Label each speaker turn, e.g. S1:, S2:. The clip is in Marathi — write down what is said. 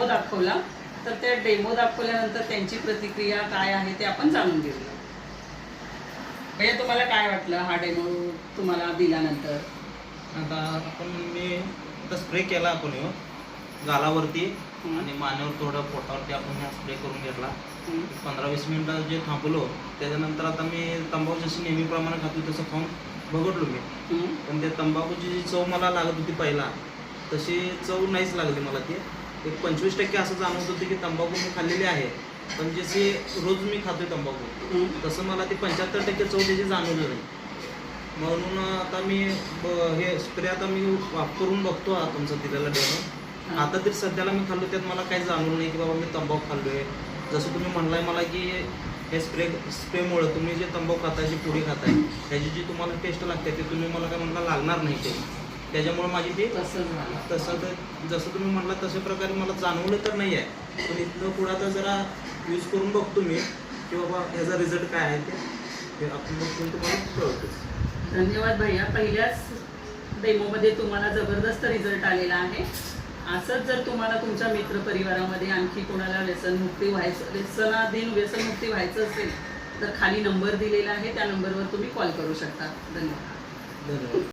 S1: डेमो दाखवला तर त्या डेमो दाखवल्यानंतर त्यांची प्रतिक्रिया काय आहे ते आपण जाणून घेऊया भैया तुम्हाला काय वाटलं हा डेमो तुम्हाला दिल्यानंतर
S2: आता आपण मी आता स्प्रे केला आपण ह्यो गालावरती
S1: हम्म.
S2: आणि मानेवर थोडं पोटावरती आपण हा स्प्रे करून घेतला
S1: हम्म.
S2: पंधरा वीस मिनिटं जे थांबलो त्याच्यानंतर आता मी तंबाखू जशी नेहमीप्रमाणे खातो तसं खाऊन बघडलो मी
S1: हम्म.
S2: पण ते तंबाखूची जी चव मला लागत होती पहिला तशी चव नाहीच लागली मला ती एक पंचवीस टक्के असं जाणवत होतं की तंबाखू मी खाल्लेली आहे. पण जशी रोज मी खातोय तंबाखू तसं मला ती पंच्याहत्तर टक्के चव त्याची जाणवली नाही. म्हणून आता मी ब- हे स्प्रे आता मी वापरून बघतो हा तुमचा दिलेला डेमो. आता तरी सध्याला मी खाल्लो त्यात मला काही जाणवलं नाही की बाबा मी तंबाखू खाल्लोय. जसं तुम्ही म्हणलाय मला की हे स्प्रे स्प्रेमुळं तुम्ही जे तंबाखू खाताय जी पुडी खाताय त्याची जी तुम्हाला टेस्ट लागते ते तुम्ही मला काय म्हणला लागणार नाही ते. त्याच्यामुळे माझी ती
S1: तसं झालं.
S2: तसं तर जसं तुम्ही म्हणला तशा प्रकारे मला जाणवलं तर नाही आहे. पण इथनं पुढं आता जरा यूज करून बघतो मी की बाबा ह्याचा रिझल्ट काय आहे ते. आपण बघून तुम्हाला कळवतो.
S1: धन्यवाद भैया. पहिल्याच डेमोमध्ये तुम्हाला जबरदस्त रिझल्ट आलेला आहे. असंच जर तुम्हाला तुमच्या मित्रपरिवारामध्ये आणखी कोणाला व्यसनमुक्ती व्हायचं व्यसनाधीन व्यसनमुक्ती व्हायचं असेल तर खाली नंबर दिलेला आहे. त्या नंबरवर तुम्ही कॉल करू शकता. धन्यवाद.
S2: धन्यवाद.